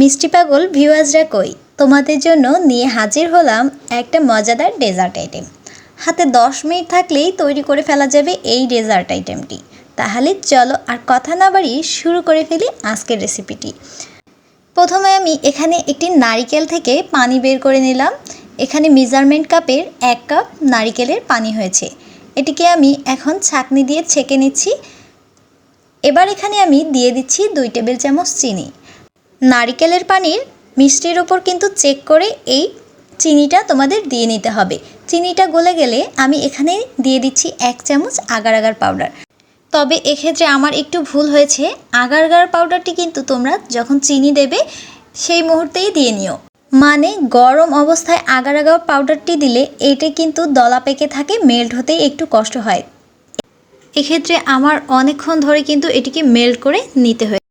মিষ্টি পাগল ভিউয়ার্সরা কই? তোমাদের জন্য নিয়ে হাজির হলাম একটা মজাদার ডেজার্ট আইটেম হাতে দশ মিনিট থাকলেই তৈরি করে ফেলা যাবে এই ডেজার্ট আইটেমটি তাহলে চলো আর কথা না বাড়িয়ে শুরু করে ফেলি আজকের রেসিপিটি প্রথমে আমি এখানে একটি নারিকেল থেকে পানি বের করে নিলাম। এখানে মেজারমেন্ট কাপের এক কাপ নারিকেলের পানি হয়েছে। এটিকে আমি এখন ছাঁকনি দিয়ে ছেঁকে নিচ্ছি। এবার এখানে আমি দিয়ে দিচ্ছি দুই টেবিল চামচ চিনি। নারিকেলের পানির মিষ্টির ওপর কিন্তু চেক করে এই চিনিটা তোমাদের দিয়ে নিতে হবে। চিনিটা গলে গেলে আমি এখানে দিয়ে দিচ্ছি এক চামচ আগার আগার পাউডার তবে এক্ষেত্রে আমার একটু ভুল হয়েছে। আগার আগার পাউডারটি কিন্তু তোমরা যখন চিনি দেবে, সেই মুহূর্তেই দিয়ে নিও। মানে গরম অবস্থায় আগার আগার পাউডারটি দিলে এটা কিন্তু দলা পেকে থাকে মেল্ট হতে একটু কষ্ট হয়। এক্ষেত্রে আমার অনেকক্ষণ ধরে কিন্তু এটিকে মেল্ট করে নিতে হয়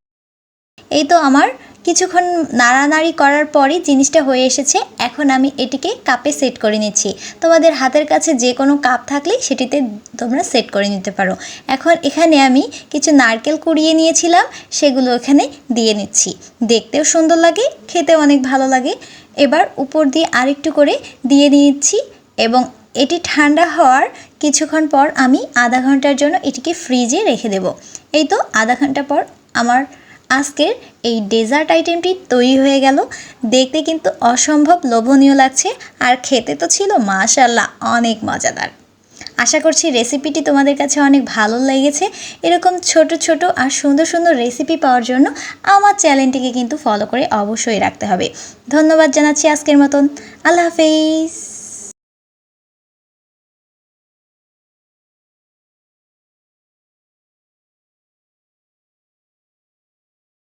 এই তো আমার কিছুক্ষণ নাড়ানাড়ি করার পরই জিনিসটা হয়ে এসেছে। এখন আমি এটিকে কাপে সেট করে নিচ্ছি। তোমাদের হাতের কাছে যে কোনো কাপ থাকলে সেটিতে তোমরা সেট করে নিতে পারো। এখন এখানে আমি কিছু নারকেল কুড়িয়ে নিয়েছিলাম, সেগুলো এখানে দিয়ে নিচ্ছি। দেখতেও সুন্দর লাগে, খেতেও অনেক ভালো লাগে। এবার উপর দিয়ে আরেকটু করে দিয়ে নিচ্ছি এবং এটি ঠান্ডা হওয়ার কিছুক্ষণ পর আমি আধা ঘণ্টার জন্য এটিকে ফ্রিজে রেখে দেব। এই তো আধা ঘণ্টা পর আমার আজকের এই ডেজার্ট আইটেমটি তৈরি হয়ে গেল। দেখতে কিন্তু অসম্ভব লোভনীয় লাগছে আর খেতে তো ছিল মাশাল্লাহ অনেক মজাদার। আশা করছি রেসিপিটি তোমাদের কাছে অনেক ভালো লেগেছে। এরকম ছোট ছোট আর সুন্দর সুন্দর রেসিপি পাওয়ার জন্য আমার চ্যানেলটিকে কিন্তু ফলো করে অবশ্যই রাখতে হবে। ধন্যবাদ জানাচ্ছি আজকের মতন। আল্লাহ হাফেজ।